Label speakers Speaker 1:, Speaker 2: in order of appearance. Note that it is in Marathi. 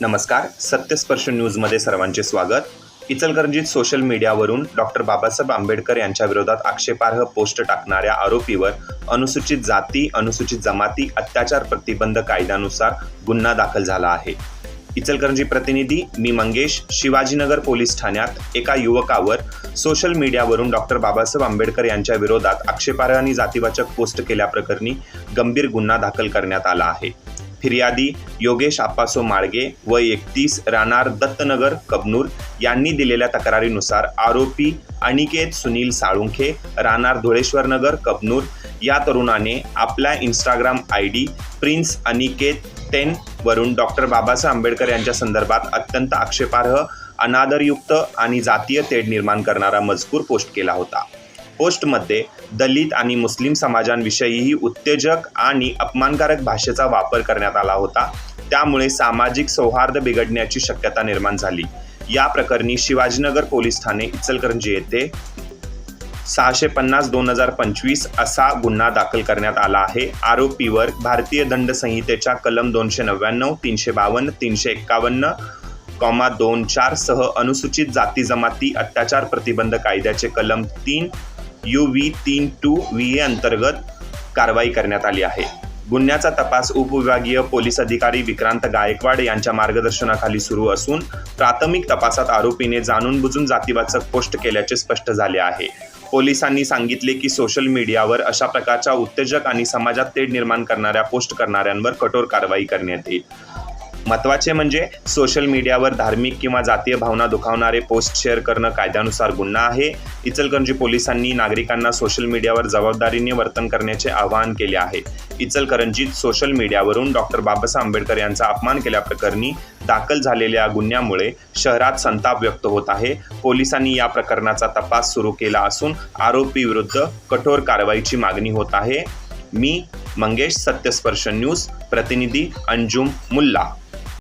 Speaker 1: नमस्कार सत्यस्पर्श न्यूजमध्ये सर्वांचे स्वागत. इचलकरंजीत सोशल मीडियावरून डॉक्टर बाबासाहेब आंबेडकर यांच्या विरोधात आक्षेपार्ह पोस्ट टाकणाऱ्या आरोपीवर अनुसूचित जाती अनुसूचित जमाती अत्याचार प्रतिबंध कायद्यानुसार गुन्हा दाखल झाला आहे. इचलकरंजी प्रतिनिधी मी मंगेश शिवाजीनगर पोलीस ठाण्यात एका युवकावर सोशल मीडियावरून डॉक्टर बाबासाहेब आंबेडकर यांच्या विरोधात आक्षेपार्ह आणि जातीवाचक पोस्ट केल्याप्रकरणी गंभीर गुन्हा दाखल करण्यात आला आहे. फिर्यादी योगेश आप्पासो माळगे व एकतीस राहणार दत्तनगर कबनूर यांनी दिलेल्या तक्रारीनुसार आरोपी अनिकेत सुनील साळुंखे राहणार धुळेश्वरनगर कबनूर या तरुणाने आपल्या Instagram I D prince Aniket ten वरून डॉक्टर बाबासाहेब आंबेडकर यांच्या संदर्भात अत्यंत आक्षेपार्ह अनादरयुक्त आणि जातीय तेढ निर्माण करणारा मजकूर पोस्ट केला होता. पोस्टमध्ये दलित आणि मुस्लिम समाजांविषयीही उत्तेजक आणि अपमानकारक भाषेचा वापर करण्यात आला होता. त्यामुळे सामाजिक सौहार्द बिघडण्याची शक्यता निर्माण झाली. या प्रकरणी शिवाजीनगर पोलीस ठाणे इचलकरंजी येथे सहाशे पन्नास दोन हजार पंचवीस असा गुन्हा दाखल करण्यात आला आहे. आरोपीवर भारतीय दंड संहितेच्या कलम दोनशे नव्याण्णव तीनशे बावन्न तीनशे एक्कावन्न कॉमा दोन चार सह अनुसूचित जाती जमाती अत्याचार प्रतिबंध कायद्याचे कलम तीन यू व्ही तीन टू व्ही ए अंतर्गत कारवाई करण्यात आली आहे. गुन्ह्याचा तपास उपविभागीय पोलीस अधिकारी विक्रांत गायकवाड यांच्या मार्गदर्शनाखाली सुरू असून प्राथमिक तपासात आरोपीने जाणून बुजून जातीवाचक पोस्ट केल्याचे स्पष्ट झाले आहे. पोलिसांनी सांगितले की सोशल मीडियावर अशा प्रकारच्या उत्तेजक आणि समाजात तेढ निर्माण करणाऱ्या पोस्ट करणाऱ्यांवर कठोर कारवाई करण्यात येईल. महत्त्वाचे म्हणजे सोशल मीडियावर धार्मिक किंवा जातीय भावना दुखावणारे पोस्ट शेअर करणं कायद्यानुसार गुन्हा आहे. इचलकरंजी पोलिसांनी नागरिकांना सोशल मीडियावर जबाबदारीने वर्तन करण्याचे आवाहन केले आहे. इचलकरंजीत सोशल मीडियावरून डॉक्टर बाबासाहेब आंबेडकर यांचा अपमान केल्याप्रकरणी दाखल झालेल्या गुन्ह्यामुळे शहरात संताप व्यक्त होत आहे. पोलिसांनी या प्रकरणाचा तपास सुरू केला असून आरोपी विरुद्ध कठोर कारवाईची मागणी होत आहे. मी मंगेश सत्यस्पर्श न्यूज प्रतिनिधी अंजुम मुल्ला.